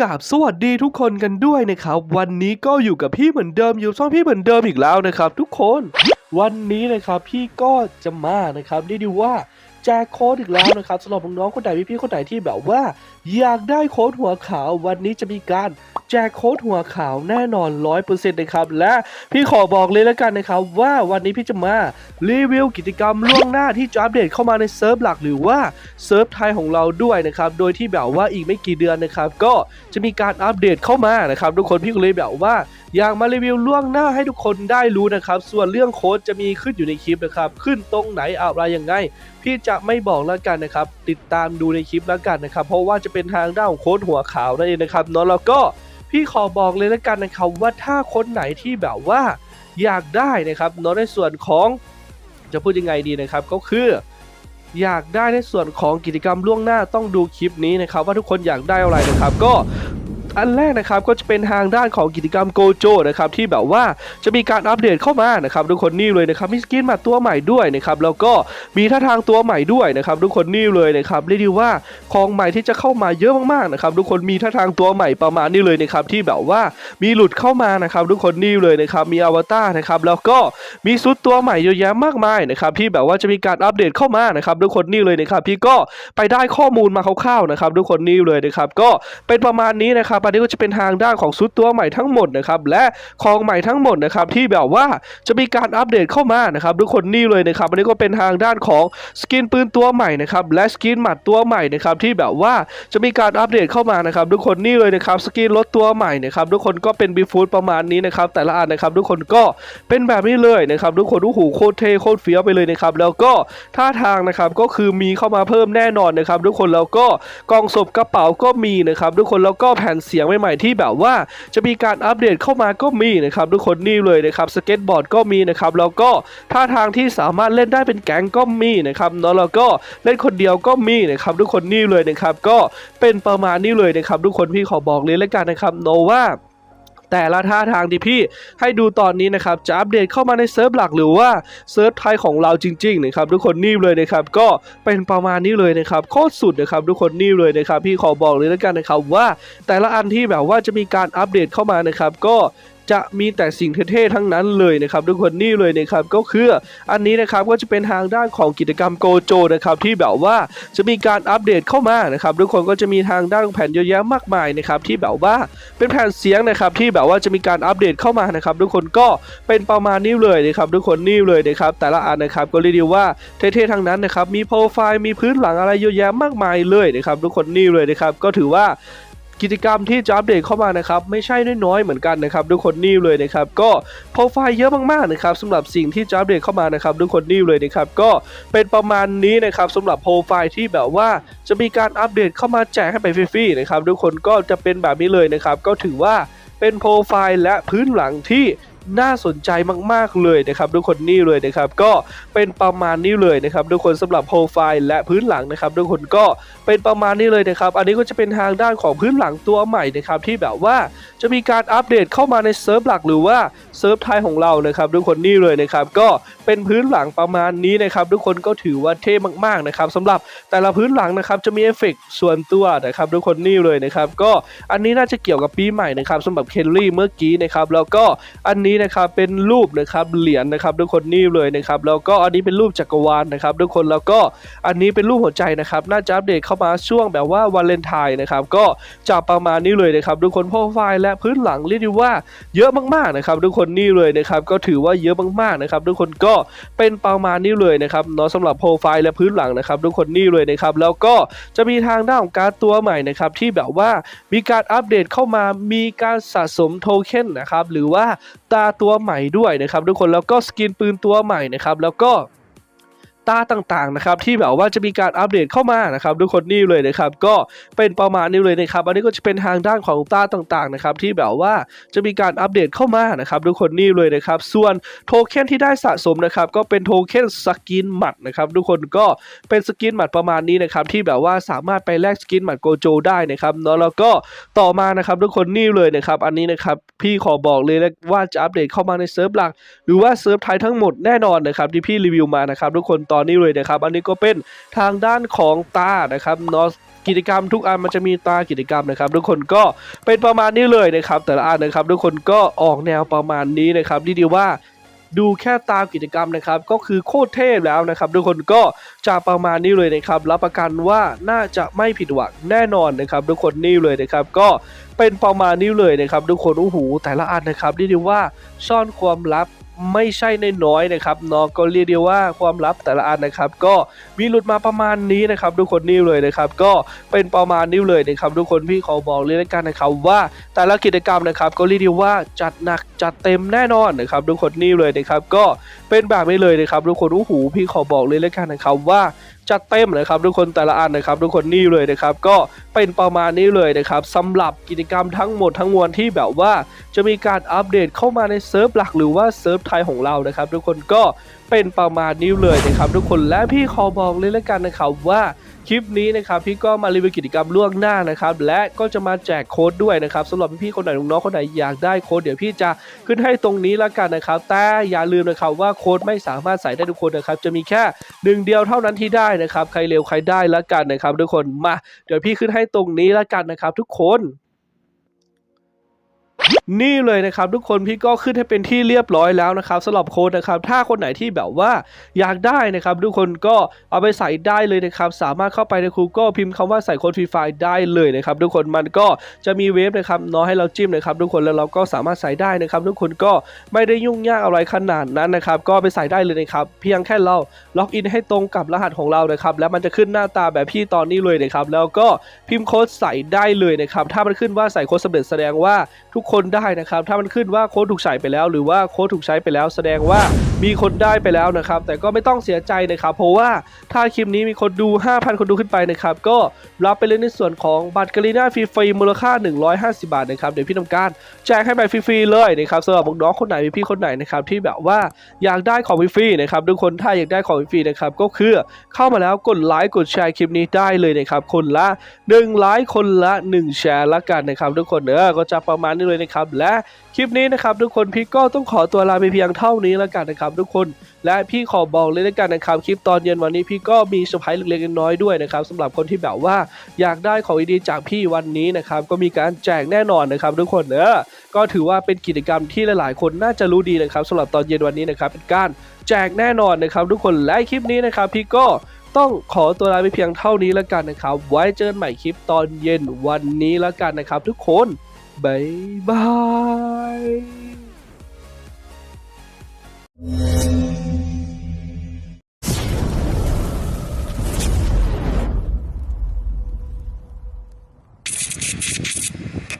กราบสวัสดีทุกคนกันด้วยนะครับ วันนี้ก็อยู่กับพี่เหมือนเดิมอยู่ช่องพี่เหมือนเดิมอีกแล้วนะครับ ทุกคนวันนี้นะครับพี่ก็จะมานะครับได้ดูว่าแจกโค้ดอีกแล้วนะครับสำหรับน้องๆคนไหนพี่ๆคนไหนที่แบบว่า อยากได้โค้ดหัวขาววันนี้จะมีการ แจกโค้ดหัวขาวแน่นอน 100%นะครับ และพี่ขอบอกเลยแล้วกันนะครับ ว่าวันนี้พี่จะมารีวิวกิจกรรมล่วงหน้าที่จะอัปเดตเข้ามาในเซิร์ฟหลักหรือว่าเซิร์ฟไทยของเราด้วยนะครับ โดยที่แบบว่าอีกไม่กี่เดือนนะครับ ก็จะมีการอัปเดตเข้ามานะครับ ทุกคนพี่ก็เลยแบบว่าอยากมารีวิวล่วงหน้าให้ทุกคนได้รู้นะครับ ส่วนเรื่องโค้ดจะมีขึ้นอยู่ในคลิปนะครับ ขึ้นตรงไหนอะไรยังไง พี่จะไม่บอกแล้วกันนะครับ ติดตามดูในคลิปแล้วกันนะครับ เพราะว่าจะเป็นทางด้านของโค้ดหัวขาวนั่นเองนะครับเนาะแล้วก็ พี่ขอบอกเลยแล้วกันนะครับว่าถ้าคนไหนที่แบบว่าอยากได้นะครับเนาะในส่วนของจะพูดยังไงดีนะครับก็คืออยากได้ในส่วนของกิจกรรมล่วงหน้าต้องดูคลิปนี้นะครับ ว่าทุกคนอยากได้อะไรนะครับ ก็ อันแรกนะครับก็จะเป็นทางด้านของกิจกรรมโกโจนะครับที่แบบว่าจะมีการอัปเดตเข้ามานะครับทุกคนนี่เลยนะครับมีสกินมาตัวใหม่ด้วยนะครับแล้วก็มีท่าทางตัวใหม่ด้วยนะครับทุกคนนี่เลยนะครับเรียกได้ว่าของใหม่ที่จะเข้ามาเยอะมากๆนะครับทุกคนมีท่าทางตัวใหม่ประมาณนี้เลยนะครับที่แบบว่ามีหลุดเข้ามานะครับทุกคนนี่เลยนะครับมีอวตารนะครับแล้วก็มีซุดตัวใหม่เยอะแยะมากมายนะครับที่แบบว่าจะมีการอัปเดตเข้ามานะครับทุกคนนี่เลยนะครับพี่ก็ไปได้ข้อมูลมาคร่าวๆนะครับทุกคนนี่เลยนะครับก็เป็นประมาณนี้นะครับอันนี้ก็จะเป็นทางด้านของซุดตัวใหม่ทั้งหมดนะครับและของใหม่ทั้งหมดนะครับที่แบบว่าจะมีการอัปเดตเข้ามานะครับทุกคนนี่เลยนะครับอันนี้ก็เป็นทางด้านของสกินปืนตัวใหม่นะครับและสกินหมัดตัวใหม่นะครับที่แบบว่าจะมีการอัปเดตเข้ามานะครับทุกคนนี่เลยนะครับสกินรถตัวใหม่นะครับทุกคนก็เป็นบีฟูดประมาณนี้นะครับแต่ละอันนะครับทุกคนก็เป็นแบบนี้เลยนะครับทุกคนโอ้โหโคตรเท่โคตรเฟี้ยวไปเลยนะครับแล้วก็ท่าทางนะครับก็คือมีเข้ามาเพิ่มแน่นอนนะครับทุกคนแล้วก็กล่องศพกระเป๋าก็มีนะครับทุกคนแล้วก็แผ่นเสียงใหม่ๆที่แบบว่าจะมีการอัปเดตเข้ามาก็มีนะครับทุกคนนี่เลยนะครับสเก็ตบอร์ดก็มีนะครับแล้วก็ท่าทางที่สามารถเล่นได้เป็นแก๊งก็มีนะครับเนาะแล้วก็เล่นคนเดียวก็มีนะครับทุกคนนี่เลยนะครับก็เป็นประมาณนี้เลยนะครับทุกคนพี่ขอบอกเลยแล้วกันนะครับโนว่า แต่ละท่าทางที่พี่ให้ดูตอนนี้นะครับจะอัปเดตเข้ามาในเซิร์ฟหลักหรือว่าเซิร์ฟไทยของเราจริงๆนะครับทุกคนนี่เลยนะครับก็เป็นประมาณนี้เลยนะครับโคตรสุดนะครับทุกคนนี่เลยนะครับพี่ขอบอกเลยแล้วกันนะครับว่าแต่ละอันที่แบบว่าจะมีการอัปเดตเข้ามานะครับก็ จะมีแต่สิ่งเท่ๆทั้งนั้นเลยนะครับทุกคนนี่เลยนะครับก็คืออันนี้นะครับก็จะเป็นทางด้านของกิจกรรมโกโจนะครับที่แบบว่าจะมีการอัปเดตเข้ามานะครับทุกคนก็จะมีทางด้านของแผ่นเยอะแยะมากมายนะครับที่แบบว่าเป็นแผ่นเสียงนะครับที่แบบว่าจะมีการอัปเดตเข้ามานะครับทุกคนก็เป็นประมาณนี้เลยนะครับทุกคนนี่เลยนะครับแต่ละอันนะครับก็เรียกได้ว่าเท่ๆทั้งนั้นนะครับมีโปรไฟล์มีพื้นหลังอะไรเยอะแยะมากมายเลยนะครับทุกคนนี่เลยนะครับก็ถือว่า กิจกรรมที่จะอัปเดตเข้ามานะครับไม่ใช่น้อยๆเหมือนกันนะครับทุกคนนี่เลยนะครับก็โปรไฟล์เยอะมากๆนะครับสำหรับสิ่งที่จะอัปเดตเข้ามานะครับทุกคนนี่เลยนะครับก็เป็นประมาณนี้นะครับสำหรับโปรไฟล์ที่แบบว่าจะมีการอัปเดตเข้ามาแจกให้ไปฟรีๆนะครับทุกคนก็จะเป็นแบบนี้เลยนะครับก็ถือว่าเป็นโปรไฟล์และพื้นหลังที่ น่าสนใจมากๆเลยนะครับทุกคนนี่เลยนะครับก็เป็นประมาณนี้เลยนะครับทุกคนสำหรับโปรไฟล์และพื้นหลังนะครับทุกคนก็เป็นประมาณนี้เลยนะครับอันนี้ก็จะเป็นทางด้านของพื้นหลังตัวใหม่นะครับที่แบบว่าจะมีการอัปเดตเข้ามาในเซิร์ฟหลักหรือว่าเซิร์ฟไทยของเรานะครับทุกคนนี่เลยนะครับก็เป็นพื้นหลังประมาณนี้นะครับทุกคนก็ถือว่าเท่มากๆนะครับสำหรับแต่ละพื้นหลังนะครับจะมีเอฟเฟกต์ส่วนตัวนะครับทุกคนนี่เลยนะครับก็อันนี้น่าจะเกี่ยวกับปีใหม่นะครับสำหรับเคนลี่เมื่อกี้นะครับแล้วก็อันนี้นะครับเป็นรูปนะครับเหรียญนะครับทุกคนนี่เลยนะครับแล้วก็อันนี้เป็นรูปจักรวาลนะครับทุกคนแล้วก็อันนี้เป็นรูปหัวใจนะครับน่าจะอัปเดตเข้ามาช่วงแบบว่าวันเลนไทน์นะครับก็จะประมาณนี้เลยนะครับทุกคนโปรไฟล์และพื้นหลังเรียกได้ว่าเยอะมากๆนะครับทุกคนนี่เลยนะครับก็ถือว่าเยอะมากๆนะครับทุกคนก็เป็นประมาณนี้เลยนะครับเนาะสำหรับโปรไฟล์และพื้นหลังนะครับทุกคนนี่เลยนะครับแล้วก็จะมีทางด้านของการตัวใหม่นะครับที่แบบว่ามีการอัปเดตเข้ามามีการสะสมโทเค็นนะครับหรือว่าตาตัวใหม่ด้วยนะครับทุกคนแล้วก็สกินปืนตัวใหม่นะครับแล้วก็ ตาต่างๆนะครับที่แบบว่าจะมีการอัปเดตเข้ามานะครับทุกคนนี่เลยนะครับก็เป็นประมาณนี้เลยนะครับอันนี้ก็จะเป็นทางด้านของตาต่างๆนะครับที่แบบว่าจะมีการอัปเดตเข้ามานะครับทุกคนนี่เลยนะครับส่วนโทเค็นที่ได้สะสมนะครับก็เป็นโทเค็นสกินหมัดนะครับทุกคนก็เป็นสกินหมัดประมาณนี้นะครับที่แบบว่าสามารถไปแลกสกินหมัดโกโจได้นะครับเนาะแล้วก็ต่อมานะครับทุกคนนี่เลยนะครับอันนี้นะครับพี่ขอบอกเลยว่าจะอัปเดตเข้ามาในเซิร์ฟหลัก หรือว่าเซิร์ฟไทยทั้งหมดแน่นอนนะครับที่พี่รีวิวมานะครับทุกคนตอนอนนี้เลยนะครับ อันนี้ก็เป็นทางด้านของตานะครับนาะกิจกรรมทุกอันมันจะมีตากิจกรรมนะครับ ทุกคนก็เป็นประมาณนี้เลยนะครับ แต่ละอันนะครับ ทุกคนก็ออกแนวประมาณนี้นะครับดีดีว่าดูแค่ตามกิจกรรมนะครับ ก็คือโคตรเทพแล้วนะครับ ทุกคนก็จะประมาณนี้เลยนะครับ รับประกันว่าน่าจะไม่ผิดหวังแน่นอนนะครับ ทุกคนนี่เลยนะครับ ก็เป็นประมาณนี้เลยนะครับ ทุกคนโอ้โหแต่ละอันนะครับเรียกได้ว่าซ่อนความลับ ไม่ใช่น้อยๆนะครับเนาะก็เรียกได้ว่าความลับแต่ละอันนะครับ ก็มีหลุดมาประมาณนี้นะครับ ทุกคนนี่เลยนะครับ ก็เป็นประมาณนี้เลยนะครับ ทุกคนพี่ขอบอกเลยแล้วกันนะครับ ว่าแต่ละกิจกรรมนะครับก็เรียกได้ว่าจัดหนักจัดเต็มแน่นอนนะครับ ทุกคนนี่เลยนะครับ ก็เป็นแบบนี้เลยนะครับ ทุกคนโอ้โหพี่ขอบอกเลยแล้วกันนะครับว่า จัดเต็มนะครับทุกคนแต่ละอันนะครับทุกคนนี่เลยนะครับก็เป็นประมาณนี้เลยนะครับสำหรับกิจกรรมทั้งหมดทั้งมวลที่แบบว่าจะมีการอัปเดตเข้ามาในเซิร์ฟหลักหรือว่าเซิร์ฟไทยของเรานะครับทุกคนก็เป็นประมาณนี้เลยนะครับทุกคนและพี่ขอบอกเลยแล้วกันนะครับว่า คลิปนี้นะครับพี่ก็มารีวิวกิจกรรมล่วงหน้านะครับและก็จะมาแจกโค้ดด้วยนะครับสำหรับพี่ๆคนไหนน้องๆคนไหนอยากได้โค้ดเดี๋ยวพี่จะขึ้นให้ตรงนี้แล้วกันนะครับแต่อย่าลืมนะครับว่าโค้ดไม่สามารถใส่ได้ทุกคนนะครับจะมีแค่หนึ่งเดียวเท่านั้นที่ได้นะครับใครเร็วใครได้แล้วกันนะครับทุกคนมาเดี๋ยวพี่ขึ้นให้ตรงนี้แล้วกันนะครับทุกคน นี่เลยนะครับทุกคนพี่ก็ขึ้นให้เป็นที่เรียบร้อยแล้วนะครับสำหรับโค้ดนะครับ ถ้าคนไหนที่แบบว่าอยากได้นะครับ ทุกคนก็เอาไปใส่ได้เลยนะครับ สามารถเข้าไปใน Google พิมพ์คำว่าใส่โค้ดฟรีไฟล์ได้เลยนะครับ ทุกคนมันก็จะมีเว็บนะครับเนาะให้เราจิ้มนะครับ ทุกคนแล้วเราก็สามารถใส่ได้นะครับ ทุกคนก็ไม่ได้ยุ่งยากอะไรขนาดนั้นนะครับ ก็ไปใส่ได้เลยนะครับ เพียงแค่เราล็อกอินให้ตรงกับรหัสของเรานะครับ แล้วมันจะขึ้นหน้าตาแบบพี่ตอนนี้เลยนะครับ แล้วก็พิมพ์โค้ดใส่ได้เลยนะครับ ถ้ามันขึ้นว่าใส่โค้ดสำเร็จแสดงว่าทุกคนคนได้นะครับ ถ้ามันขึ้นว่าโค้ดถูกใส่ไปแล้ว หรือว่าโค้ดถูกใช้ไปแล้ว แสดงว่ามีคนได้ไปแล้วนะครับ แต่ก็ไม่ต้องเสียใจนะครับ เพราะว่าถ้าคลิปนี้มีคนดู 5,000 คนดูขึ้นไปนะครับ ก็รับไปเลยในส่วนของบัตรกรีน่าฟรีๆมูลค่า 150 บาทนะครับ เดี๋ยวพี่ทำการแจกให้ไปฟรีๆเลยนะครับสำหรับน้องคนไหนพี่คนไหนนะครับที่แบบว่าอยากได้ของฟรีๆนะครับทุกคนถ้าอยากได้ของฟรีๆนะครับก็คือเข้ามาแล้วกดไลค์กดแชร์คลิปนี้ได้เลยนะครับคนละ1ไลค์คนละ 1 แชร์ละกันนะครับทุกคนเนอะก็จะประมาณนี้เลยนะครับ และคลิปนี้นะครับทุกคนพี่ก็ต้องขอตัวลาไปเพียงเท่านี้และกันนะครับ ทุกคนและพี่ขอบอกเลยละกันนะครับคลิปตอนเย็นวันนี้พี่ก็มีเซอร์ไพรส์เล็กๆน้อยๆด้วยนะครับสำหรับคนที่แบบว่าอยากได้ของดีจากพี่วันนี้นะครับก็มีการแจกแน่นอนนะครับ ทุกคนเนอะก็ถือว่าเป็นกิจกรรมที่หลายๆ คนน่าจะรู้ดีนะครับสำหรับตอนเย็นวันนี้นะครับเป็นการแจกแน่นอนนะครับทุกคนและคลิปนี้นะครับพี่ก็ต้องขอตัวลาไปเพียงเท่านี้แล้วกันนะครับ ไว้เจอกันใหม่คลิปตอนเย็นวันนี้แล้วกันนะครับ ทุกคน บ๊ายบาย